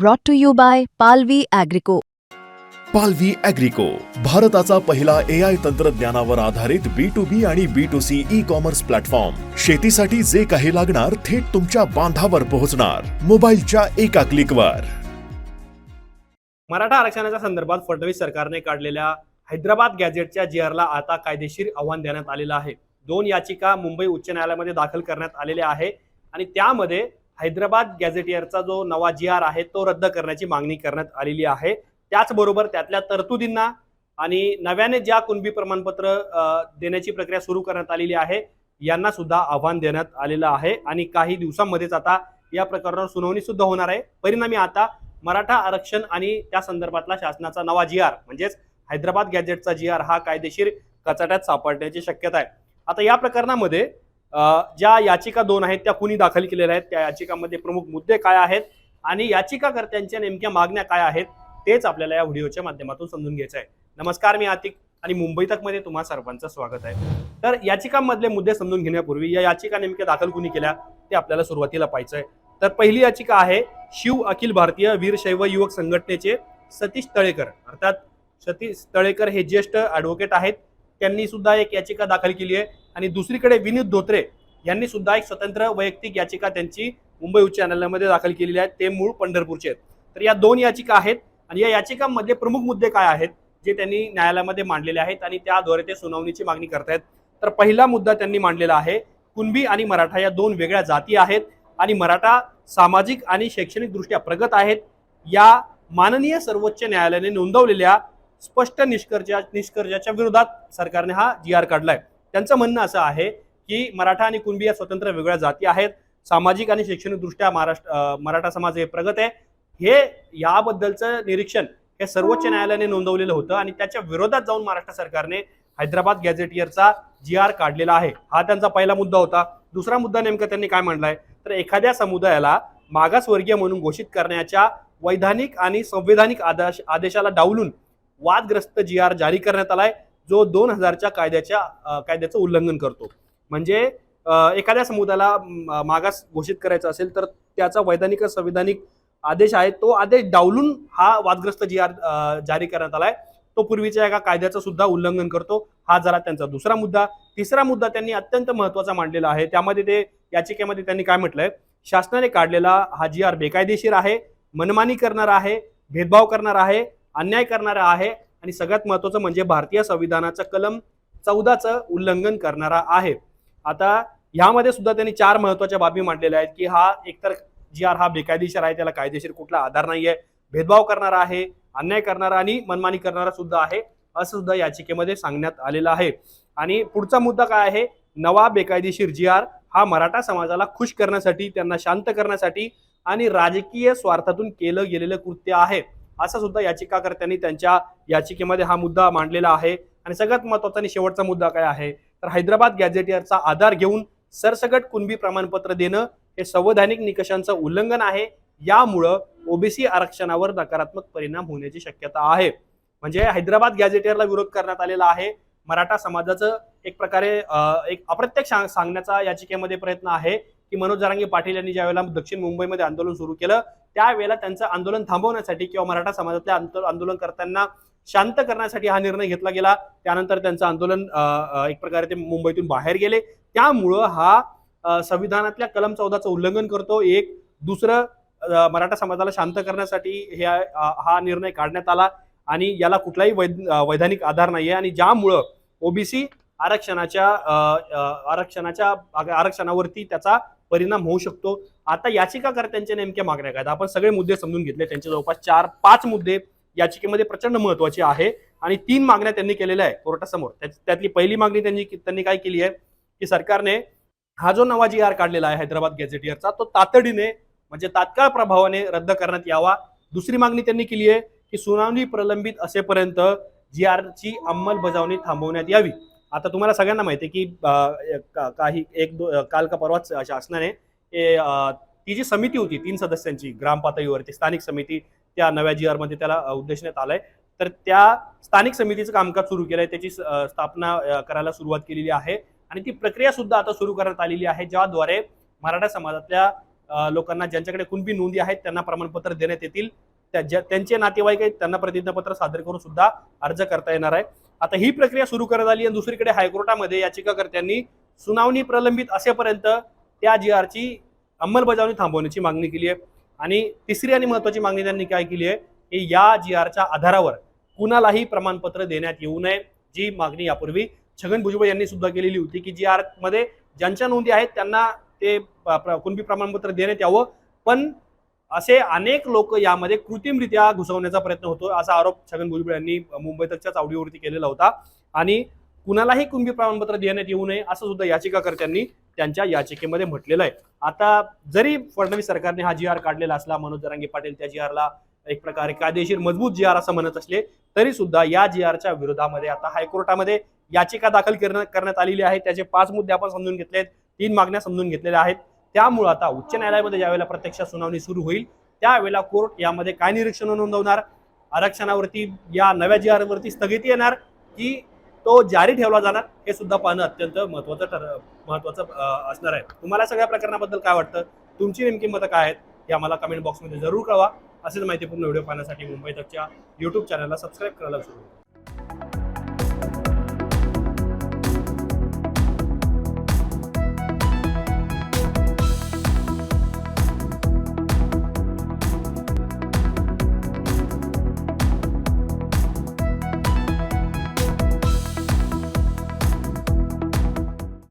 brought to you by Palvi Agrico. पालवी अॅग्रिको भारताचा पहिला ए आय तंत्रज्ञानावर आधारित बी टू बी आणि B to C e commerce platform शेतीसाठी जे काही लागणार थेट तुमच्या बांधावर पोहोचणार. मोबाईलच्या एका क्लिकवर मराठा आरक्षणाच्या संदर्भात फडणवीस सरकारने काढलेल्या हैदराबाद गॅझेटच्या जी आरला आता कायदेशीर आव्हान देण्यात आलेलं आहे. दोन याचिका मुंबई उच्च न्यायालयामध्ये दाखल करण्यात आलेल्या आहे आणि त्यामध्ये हैदराबाद गॅझेटियरचा जो नवा जी आर आहे तो रद्द करण्याची मागणी करण्यात आलेली आहे. त्याचबरोबर त्यातल्या तरतुदींना आणि नव्याने ज्या कुणबी प्रमाणपत्र देण्याची प्रक्रिया सुरू करण्यात आलेली आहे यांना सुद्धा आव्हान देण्यात आलेलं आहे. आणि काही दिवसांमध्येच आता या प्रकरणावर सुनावणी सुद्धा होणार आहे. परिणामी आता मराठा आरक्षण आणि त्या संदर्भातला शासनाचा नवा जी आर म्हणजेच हैदराबाद गॅजेटचा जी आर हा कायदेशीर कचाट्यात सापडण्याची शक्यता आहे. आता या प्रकरणामध्ये ज्या याचिका दोन आहेत त्या कुणी दाखल केलेल्या आहेत त्या याचिकामध्ये प्रमुख मुद्दे काय आहेत आणि याचिकाकर्त्यांच्या नेमक्या मागण्या काय आहेत तेच आपल्याला या व्हिडिओच्या माध्यमातून समजून घ्यायचं आहे. नमस्कार मी आतिक आणि मुंबई तकमध्ये तुम्हा सर्वांचं स्वागत आहे. तर याचिकांमधले मुद्दे समजून घेण्यापूर्वी या याचिका नेमक्या दाखल कुणी केल्या ते आपल्याला सुरुवातीला पाहायचं आहे. तर पहिली याचिका आहे शिव अखिल भारतीय वीरशैव युवक संघटनेचे सतीश तळेकर. अर्थात सतीश तळेकर हे ज्येष्ठ ॲडव्होकेट आहेत. त्यांनी सुद्धा एक याचिका दाखल केली आहे. आणि दुसरीकडे विनीत धोत्रे यांनी सुद्धा एक स्वतंत्र वैयक्तिक याचिका त्यांची मुंबई उच्च न्यायालयामध्ये दाखल केलेली आहे. ते मूळ पंढरपूरचे आहेत. तर या दोन याचिका आहेत आणि या याचिकांमधले प्रमुख मुद्दे काय आहेत जे त्यांनी न्यायालयामध्ये मांडलेले आहेत आणि त्याद्वारे ते सुनावणीची मागणी करतायत. तर पहिला मुद्दा त्यांनी मांडलेला आहे कुणबी आणि मराठा या दोन वेगळ्या जाती आहेत आणि मराठा सामाजिक आणि शैक्षणिकदृष्ट्या प्रगत आहेत. या माननीय सर्वोच्च न्यायालयाने नोंदवलेल्या स्पष्ट निष्कर्षा निष्कर्षाच्या विरोधात सरकारने हा जी आर काढलाय. त्यांचं म्हणणं असं आहे की मराठा आणि कुणबी या स्वतंत्र वेगळ्या जाती आहेत. सामाजिक आणि शैक्षणिक दृष्ट्या महाराष्ट्र मराठा समाज हे प्रगत आहे. हे याबद्दलचं निरीक्षण हे सर्वोच्च न्यायालयाने नोंदवलेलं होतं आणि त्याच्या विरोधात जाऊन महाराष्ट्र सरकारने हैदराबाद गॅझेटियरचा जी आर काढलेला आहे. हा त्यांचा पहिला मुद्दा होता. दुसरा मुद्दा नेमका त्यांनी काय मांडलाय तर एखाद्या समुदायाला मागासवर्गीय म्हणून घोषित करण्याच्या वैधानिक आणि संवैधानिक आदेश आदेशाला डावलून वादग्रस्त जी आर जारी करण्यात आलाय. जो दोन हजारच्या कायद्याच्या कायद्याचं उल्लंघन करतो. म्हणजे एखाद्या समुदायाला मागास घोषित करायचं असेल तर त्याचा वैधानिक संविधानिक आदेश आहे तो आदेश डावलून हा वादग्रस्त जी आर जारी करण्यात आलाय तो पूर्वीच्या एका कायद्याचं सुद्धा उल्लंघन करतो. हा जरा त्यांचा दुसरा मुद्दा. तिसरा मुद्दा त्यांनी अत्यंत महत्त्वाचा मांडलेला आहे. त्यामध्ये ते याचिकेमध्ये त्यांनी काय म्हटलंय? शासनाने काढलेला हा जी आर बेकायदेशीर आहे मनमानी करणारा आहे भेदभाव करणारा आहे अन्याय करणारा आहे आणि सगळ्यात महत्वाचं म्हणजे भारतीय संविधानाचं कलम चौदाचं उल्लंघन करणारा आहे. आता ह्यामध्ये सुद्धा त्यांनी चार महत्त्वाच्या बाबी मांडलेल्या आहेत की हा एकतर जी आर हा बेकायदेशीर आहे त्याला कायदेशीर कुठला आधार नाहीये भेदभाव करणारा आहे अन्याय करणारा आणि मनमानी करणारा सुद्धा आहे असं सुद्धा याचिकेमध्ये सांगण्यात आलेलं आहे. आणि पुढचा मुद्दा काय आहे? नवा बेकायदेशीर जी आर हा मराठा समाजाला खुश करण्यासाठी त्यांना शांत करण्यासाठी आणि राजकीय स्वार्थातून केलं गेलेलं कृत्य आहे. असा सुद्धा याचिकाकर्त्यांनी त्यांच्या याचिकेमध्ये हा मुद्दा मांडलेला आहे. आणि सगळ्यात महत्त्वाचा आणि शेवटचा मुद्दा काय आहे? तर हैदराबाद गॅझेटियरचा आधार घेऊन सरसगट कुणबी प्रमाणपत्र देणं हे संवैधानिक निकषांचं उल्लंघन आहे. यामुळं ओबीसी आरक्षणावर नकारात्मक परिणाम होण्याची शक्यता आहे. म्हणजे हैदराबाद गॅझेटियरला विरोध करण्यात आलेला आहे. मराठा समाजाचं एक प्रकारे एक अप्रत्यक्ष सांग- सांगण्याचा याचिकेमध्ये प्रयत्न आहे की मनोज जरांगे पाटील यांनी ज्या वेळेला दक्षिण मुंबईमध्ये आंदोलन सुरू केलं त्यावेळेला त्यांचं आंदोलन थांबवण्यासाठी किंवा मराठा समाजातल्या आंदो- करताना शांत करण्यासाठी हा निर्णय घेतला गेला. त्यानंतर त्यांचं आंदोलन एक प्रकारे ते मुंबईतून बाहेर गेले. त्यामुळं हा संविधानातल्या कलम चौदाचं उल्लंघन करतो. एक दुसरं मराठा समाजाला शांत करण्यासाठी हे हा निर्णय काढण्यात आला आणि याला कुठलाही वैध वैधानिक आधार नाहीये आणि ज्यामुळं ओबीसी आरक्षणाच्या आरक्षणाच्या आरक्षणावरती त्याचा परिणाम होऊ शकतो. आता याचिकाकर्त्यांच्या नेमक्या मागण्या काय आपण सगळे मुद्दे समजून घेतले. त्यांचे जवळपास चार पाच मुद्दे याचिकेमध्ये प्रचंड महत्त्वाचे आहे आणि तीन मागण्या त्यांनी केलेल्या आहे कोर्टासमोर. त्यातली पहिली मागणी त्यांनी त्यांनी काय केली आहे? की सरकारने हा जो नवा जी आर काढलेला आहे हैदराबाद गॅझेटियरचा तो तातडीने म्हणजे तात्काळ प्रभावाने रद्द करण्यात यावा. दुसरी मागणी त्यांनी केली आहे की सुनावणी प्रलंबित असेपर्यंत जी आरची अंमलबजावणी थांबवण्यात यावी. आता तुम्हाला सगळ्यांना माहिती आहे की काही एक दो काल का परवाच शासनाने ती जी समिती होती तीन सदस्यांची ग्रामपातळीवरती स्थानिक समिती त्या नव्या जी आरमध्ये त्याला उद्देशण्यात आलंय. तर त्या स्थानिक समितीचं कामकाज सुरू केलंय त्याची स्थापना करायला सुरुवात केलेली आहे. आणि ती प्रक्रिया सुद्धा आता सुरू करण्यात आलेली आहे ज्याद्वारे मराठा समाजातल्या लोकांना ज्यांच्याकडे कुणबी नोंदी आहेत त्यांना प्रमाणपत्र देण्यात येतील. त्या ज्या- त्यांचे नातेवाईक आहेत त्यांना प्रतिज्ञापत्र सादर करून सुद्धा अर्ज करता येणार आहे. आता ही प्रक्रिया सुरू करण्यात आली आणि दुसरीकडे हायकोर्टामध्ये याचिकाकर्त्यांनी सुनावणी प्रलंबित असेपर्यंत त्या जी आरची अंमलबजावणी थांबवण्याची मागणी केली आहे. आणि तिसरी आणि महत्वाची मागणी त्यांनी काय केली आहे? की या जी आरच्या आधारावर कुणालाही प्रमाणपत्र देण्यात येऊ नये जी मागणी यापूर्वी छगन भुजबळ यांनी सुद्धा केलेली होती की जी आरमध्ये ज्यांच्या नोंदी आहेत त्यांना ते प्र- कुणबी प्रमाणपत्र देण्यात यावं. पण असे अनेक लोक यामध्ये कृत्रिमरित्या घुसवण्याचा प्रयत्न होतो. असा आरोप छगन भुजबळ यांनी मुंबईतच्या चावडीवरती केलेला होता. आणि कुणालाही कुणबी प्रमाणपत्र देण्यात येऊ नये असं सुद्धा याचिकाकर्त्यांनी त्यांच्या याचिकेमध्ये म्हटलेलं आहे. आता जरी फडणवीस सरकारने हा जी आर काढलेला असला मनोज जरांगे पाटील त्या जी आरला एक प्रकारे कायदेशीर मजबूत जी आर असं म्हणत असले तरी सुद्धा या जी आरच्या विरोधामध्ये आता हायकोर्टामध्ये याचिका दाखल करण्यात करण्यात आलेली आहे. त्याचे पाच मुद्दे आपण समजून घेतलेत तीन मागण्या समजून घेतलेल्या आहेत. त्यामुळं आता उच्च न्यायालयामध्ये ज्यावेळेला प्रत्यक्ष सुनावणी सुरू होईल त्यावेळेला कोर्ट यामध्ये काय निरीक्षण नोंदवणार? आरक्षणावरती या नव्या जी आरवरती स्थगिती येणार की तो जारी ठेवला जाणार हे सुद्धा पाहणं अत्यंत महत्वाचं ठर महत्वाचं असणार आहे. तुम्हाला सगळ्या प्रकरणाबद्दल काय वाटतं? तुमची नेमकी मतं काय आहेत? हे आम्हाला कमेंट बॉक्समध्ये जरूर कळवा. असेच माहितीपूर्ण व्हिडिओ पाहण्यासाठी मुंबई तकच्या युट्यूब चॅनलला सबस्क्राईब करायला सुरू नका.